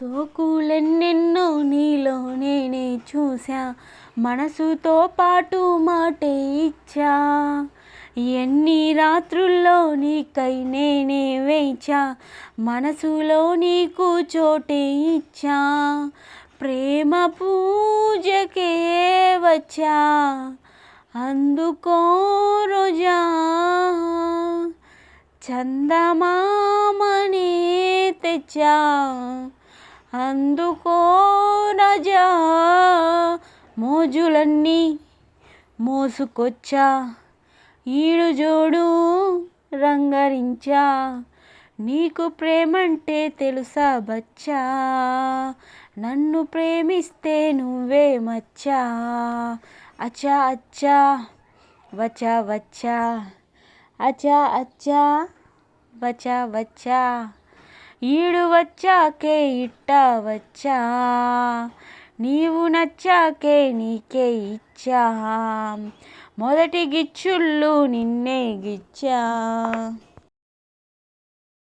సోకులెన్నెన్నో నీలో నేనే చూసా మనసుతో పాటు మాటే ఇచ్చా. ఎన్ని రాత్రుల్లో నీకై నేనే వేచా మనసులో నీకు చోటే ఇచ్చా. ప్రేమ పూజకే వచ్చా. అందుకో రోజా. చందమామనే తెచ్చా. అందుకో రజా మోజులన్నీ మోసుకొచ్చా ఈడు జోడు రంగరించా నీకు ప్రేమంటే తెలుసా బచ్చా నన్ను ప్రేమిస్తే నువ్వే మచ్చా అచ్చా అచ్చా వచ్చా వచ్చా అచ్చా అచ్చా వచ్చా వచ్చా ఈడు వచ్చాకే ఇట్ట వచ్చా. నీవు నచ్చాకే నీకే ఇచ్చా. మొదటి గిచ్చుళ్ళు నిన్నే గిచ్చా.